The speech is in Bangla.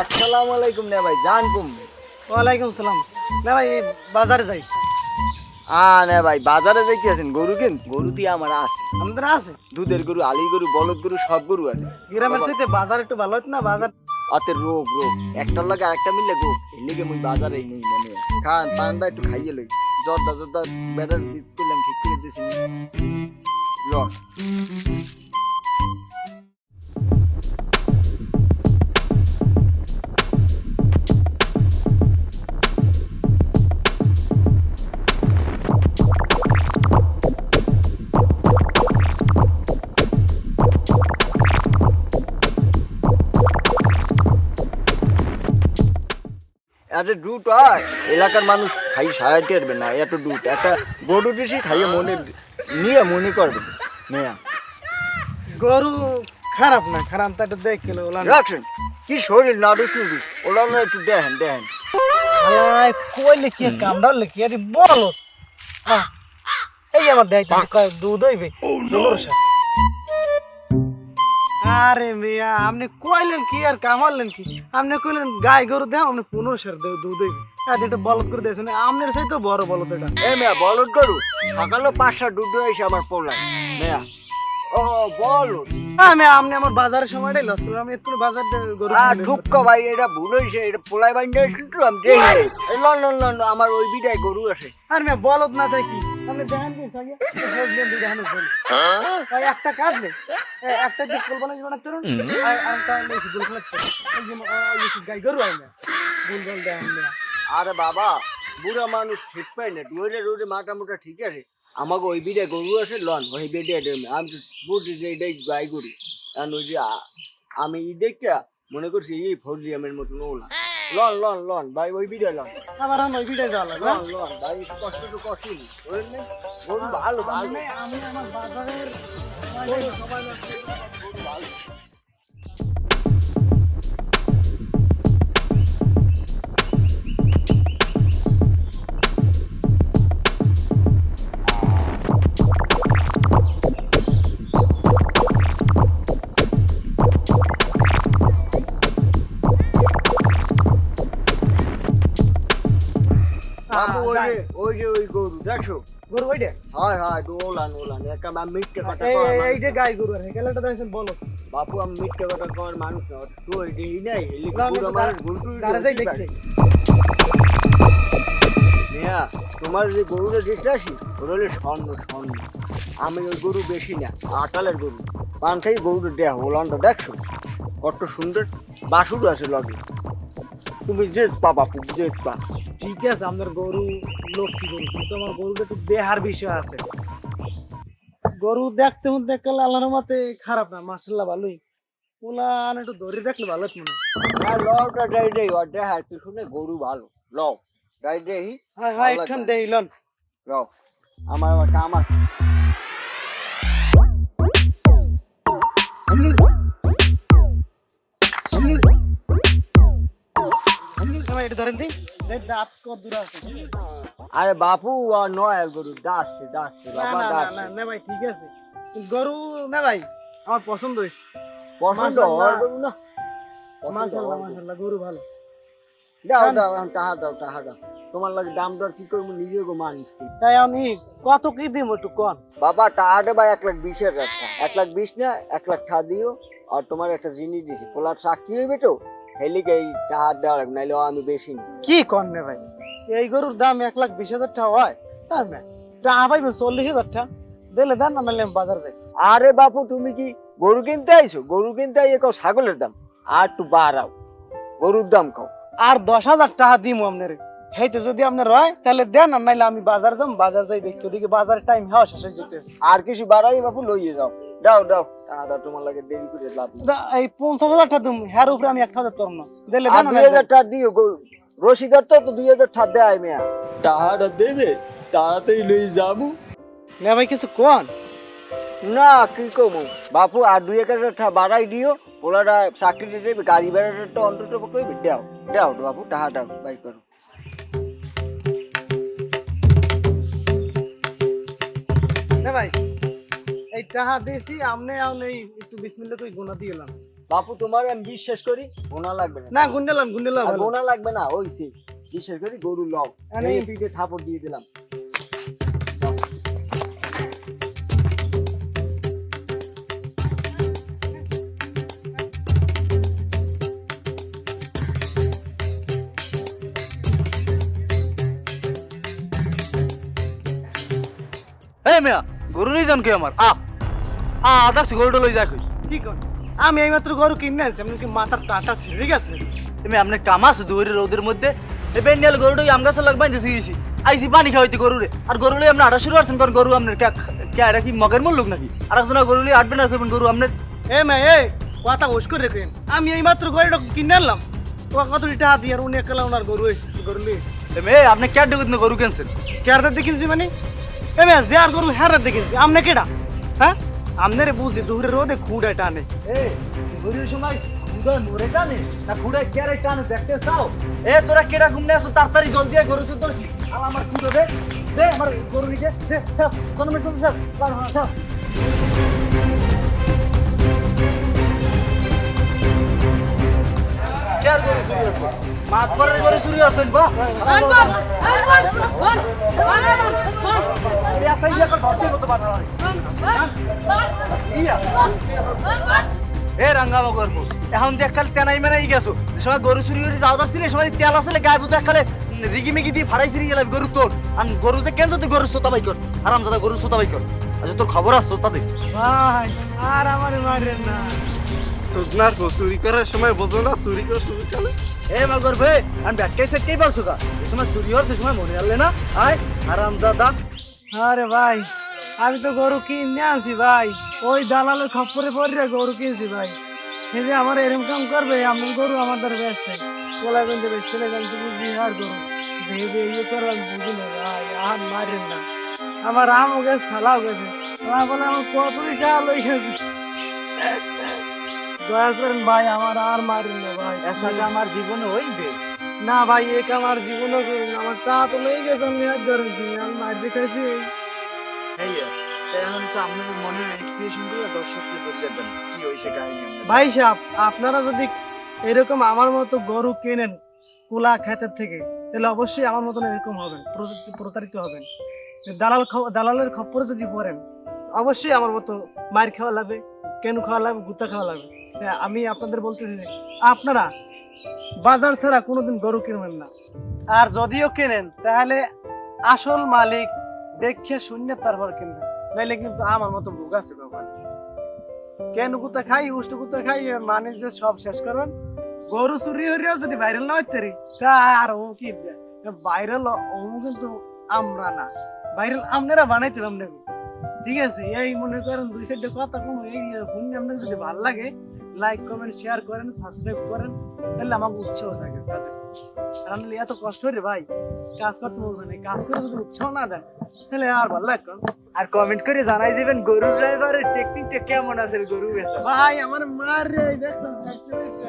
আসসালামু আলাইকুম নে ভাই জান কুম। ওয়ালাইকুম সালাম। না ভাই বাজারে যাই। আ নে ভাই বাজারে যাইতে আছেন? গরু কিন? গরু দিয়ে আমার আছে। আমাদের আছে। দুধের গরু আলি গরু বলদ গরু সব গরু আছে। গ্রামের সাথে বাজার একটু ভালো হতো না? বাজার অতে রোগ রোগ। একটার লাগে আরেকটা মিললে গো এর লিগে মুই বাজারে নেই মানে খান পান্ডা একটু খাইয়ে লই। জর্দা জর্দা ব্যাটার দিলাম ঠিক করে দিছি লস। এত দুধ হয় এলাকার মানুষ খাই সারাইতে পারবে না এত দুধ একটা গরু দিছি খাইয়ে মনে নিয়ে মনে করবে নেয়া গরু খারাপ না খারাপ তা একটু দেখ কিলো ওলা রাখছেন। কি শরীর নাড়ুস নুডুস ওলা না একটু দেখেন দেখেন। হালাই কইলে কি কামড়ালে কি আরে বলো। এই আমার কয় দুধ হইবে? আরে মিয়া আপনি কইলেন কি আর কামালেন কি? আপনি কইলেন গাই গরু দেও আপনি পনেরো সার দেও দুধ হইবে আর এটা বলদ করে দিয়েছেন আপনার সাথে বড় বলদ এটা। এ মেয়া বলদ গরু? সকালে পাঁচটা দুধ এসে আমার পোলাই মেয়া ও বলদ। আমি আপনি আমার বাজারের সময়টাই লস করি আমি একটু বাজার গরু আ কিনে ভাই এটা ভুল হয়েছে এটা পোলাই বাইন্ডা তো আমি দেখি লন লন লন আমার ওই বিদায় গরু আছে। আর মেয়ে বলদ না থাকি দেখেন দেখেন তাই একটা আর এই যে গাই গরু বাবা বুড়া মানুষ ঠিক পাই না। ডুয়েলে রোডে মাটা মোটা ঠিক আছে। আমাকে ওই বিড়ে গরু আছে লন ওই বেডে আমি তো বুঝছি যে এটাই গাই গরু। কারণ ওই যে আমি ই দেখতে মনে করছি এই ফজলিয়ামের মতন ওলা লন লন লন ভাই ওই বিড়ে লন। আমার নই বিটাই যাওয়া লাগবে লন লন ভাই কষ্ট তো নেই ওই ভালো ভালো। আমি আমি আমার বাজারের সবাই ওই যে ওই যে ওই গরু দেখছ? গরু ওইটা? হয় হয় ওলান ওলান একটা আমি মিথ্যে কথা এই এই- যে গাই গরু আর হেকেলাটা দেখছেন? বলো। বাপু আমি মিথ্যে কথা কওয়ার মানুষ না তো এটাই নাই এলি না, পুরো না, তারা যাই দেখতে তোমার যে গরুটা দেখতে আসি ওটা হলে স্বর্ণ স্বর্ণ। আমি ওই গরু বেশি না আটালের গরু। পান্থাই গরুটা দেহ ওলানটা দেখছ? কত সুন্দর বাসুর আছে লগে। তুমি যে পা বাপু যে পা ঠিক আছে আপনার গরু লক্ষ্মী গরু? কিন্তু আমার গরুটা একটু দেহার বিষয় আছে। গরু দেখতে দেখলে আল্লাহর মতে খারাপ না মার্শাল্লাহ ভালোই। ওলা একটু ধরে দেখলে ভালো মনে হয়। লটা যাই দেই ওর দেহার পিছনে গরু ভালো। লও যাই দেই। হয় হয়। লও আমার ওটা আমার। ভাই এটা ধরেন দিই। দাঁত কত দূর আছে? আরে বাপু আর নয় গরু ডাকছে ডাকছে বাবা না ভাই ঠিক আছে। গরু না ভাই আমার পছন্দ হয়েছে। পছন্দ? হওয়ার গরু না? গরু। ভালো। দাও দাও টাহা দাও টাহা দাও। তোমার লাগে দাম দর কি করব নিজে গো মানুষ তাই আমি কত কি দিব একটু কন? বাবা টাহাটা বা এক লাখ বিশের এক লাখ বিশ না এক লাখ টা দিও। আর তোমার একটা জিনিস দিছি পোলার চাকরি হইবে তো? হেলিকে এই টাহার দেওয়া লাগবে? নাইলে আমি বেশি নি কি রে ভাই? এই গরুর দাম এক লাখ বিশ হাজার টাকা হয়। তাই না টাকা পাইবেন চল্লিশ হাজার টাকা। দিলে দেন না আমি বাজার যাই। আরে বাপু তুমি কি গরু কিনতে আইছো? গরু কিনতে আইয়ে কও ছাগলের দাম। আর একটু বাড়াও। গরুর দাম কও। আর দশ হাজার টাকা দিব আপনার। হেইতে যদি আপনার হয় তাহলে দেন আর নাইলে আমি বাজার যাম বাজার যাই দেখি। ওদিকে বাজারের টাইম হওয়া শেষ হয়ে যেতেছে। আর কিছু বাড়াই বাপু লইয়ে যাও। দাও দাও। দাও তোমার লাগে দেরি করে লাভ এই পঞ্চাশ হাজার টাকা দিম হ্যার উপরে আমি এক হাজার তরম না। দিলে দুই হাজার টাকা দিও গরু রসিদার তো তো দুই হাজার টাকা দেয় মেয়া। টাকাটা দেবে তাড়াতাড়ি লই যাব। না ভাই কিছু কন? না কি কমু? বাপু আর দুই এক হাজার টাকা বাড়াই দিও ওনারা চাকরি দেবে গাড়ি ভাড়াটা তো অন্তত কইবে দাও দাও বাপু টাকাটা বাই করো। না ভাই এই টাহা দিয়েছি আমনে আমনে একটু বিসমিল্লাহ কই গুনা দিলাম বাপু তোমার আমি বিশ্বাস করি গোনা লাগবে না। না গুন্ডেলাম গুন্ডেলাম গোনা লাগবে না ওইসে বিশ্বাস করি গরু লও। এই পিঠে থাপড় দিয়ে দিলাম। এই মিয়া গরু নিয়ে যান কে আমার? আ আ দেখছি গরুটা লই যাক কি কর? আমি এইমাত্র গরু কিনে আনছি আপনি কি মাথার টাটা ছিঁড়ে গেছে। তুমি আপনি কাম আছে দুয়ারের রোদের মধ্যে এই বেন্ডিয়াল গরুটা আম গাছের লাগবাই দিয়ে থুইছি আইসি পানি খাওয়াইতে গরুরে। আর গরু লই আপনি আটা শুরু করছেন কারণ গরু আপনার কে কে এটা কি মগের মূল লোক নাকি? আর একজন গরু লই আটবেন আর কইবেন গরু আপনার এ মে এ কথা ওস করে রেখেন আমি এইমাত্র গরুটা কিনে আনলাম। ও কত টাকা দিয়ে আর উনি একলা ওনার গরু গরু লিয়ে এ আপনি কে ঢুকুত না গরু কেনছেন? কেয়ারটা দেখিনছি মানে? এ মে যে আর গরু হ্যাঁ দেখিনছি আমনে কেডা? হ্যাঁ? আমনে রে বুঝছি দুপুরে রোদে খুঁড়ে টানে। এ গরুর সময় খুঁড়ায় মরে টানে? না খুঁড়ায় কেরে টানে দেখতে চাও? এ তোরা কেডা ঘুমনে আসো তাড়াতাড়ি জলদি আয় গরু সুন্দর কি? আর আমার খুঁড়ো দে। দে আমার গরু নিচে। দে সাপ জন্মের সাথে হ্যাঁ সাপ কেয়ার গরু হচ্ছে মাত পরের গরু চুরি হচ্ছেন বা আচ্ছা ইয়া কর ধরছে মতো বানা ইয়া এ রাঙ্গামা করব এখন দেখ খালি তেনাই মেনাই গেছো। যে সময় গরু চুরি করে যাওয়া দরছিল এই সময় তেল আসলে গায়ে বুঝে খালে রিগি মিগি দিয়ে ফাড়াই সিরি গেলাম গরু তোর। আর গরু যে কেন তুই গরু সোতা বাই কর? আরাম দাদা গরু সোতা বাই কর। আচ্ছা তোর খবর আসছো তাদের ভাই আর আমার মারেন না। সুদনার চুরি করার সময় বোঝো না চুরি করে সুযোগ কালে এ মাগর ভাই, আমি ব্যাটকাই সেটকেই পারছ কা এই সময় চুরি হওয়ার সে সময় মনে আনলে না? আয় আরাম দাদা আরে ভাই, আমি তো গরু কিনে আনছি ভাই। ওই দালালের খপ্পরে পড়ে গরু কিনছি ভাই। এই যে আমার এরম কাম করবে, আমি গরু আমার দ্বারা বেসছে কোলা গঞ্জে বেসছে আমি তো বুঝি আর গরু। যে ইয়ে করবে আমি বুঝি না ভাই, আর মারেন না। আমার আমও গেছে সালাও গেছে। আমার বলে আমার কত টাকা লই গেছে দয়া করেন ভাই আমার আর মারেন না ভাই। এসাটা আমার জীবনে হইবে? না ভাই এক আমার জীবনও করেন। আমার টা তো লই গেছে আমি আর ধরেন কিনে আমি মারতে খাইছি। এই এখন তো আপনার মনের এক্সপ্রেশনগুলো দর্শককে বলে দেন কি হইছে কাহিনী ভাই সাহেব আপনারা যদি এরকম আমার মতো গরু কেনেন কুলা ক্ষেতের থেকে তাহলে অবশ্যই আমার মতন এরকম হবেন প্রতারিত- প্রতারিত হবেন। দালাল দালালের খপ্পরে যদি পড়েন অবশ্যই আমার মতো মার খাওয়া লাগবে কেন খাওয়া লাগবে গুতা খাওয়া লাগবে। আমি আপনাদের বলতেছি যে আপনারা বাজার ছাড়া কোনোদিন গরু কিনবেন না। আর যদিও কেনেন, তাহলে আসল মালিক দেখে শূন্য তারপর কিনবেন। নাইলে কিন্তু আমার মতো ভোগ আছে বাবা কেন কুতা খাই, উষ্ট কুতা খাই মানে যে সব শেষ করবেন। গরু চুরি হইলেও যদি ভাইরাল না হচ্ছে তা আর ও কি ভাইরাল ও কিন্তু আমরা না। ভাইরাল আপনারা বানাইতে ঠিক আছে, এই মনে করেন দুই সাইডে কথা কম, এই ফোন আপনার যদি ভালো লাগে লাইক কমেন্ট শেয়ার করেন সাবস্ক্রাইব করেন তাহলে আমাকে উৎসাহ থাকে কাজে আর আমি এত কষ্ট রে ভাই কাজ করতে বলব না কাজ করে যদি উৎসাহ না দেন তাহলে আর ভালো লাগবে আর কমেন্ট করে জানাই দিবেন গরু ড্রাইভারের টেকনিকটা কেমন আছে গরু ভাই আমার মার রে দেখছেন হয়েছে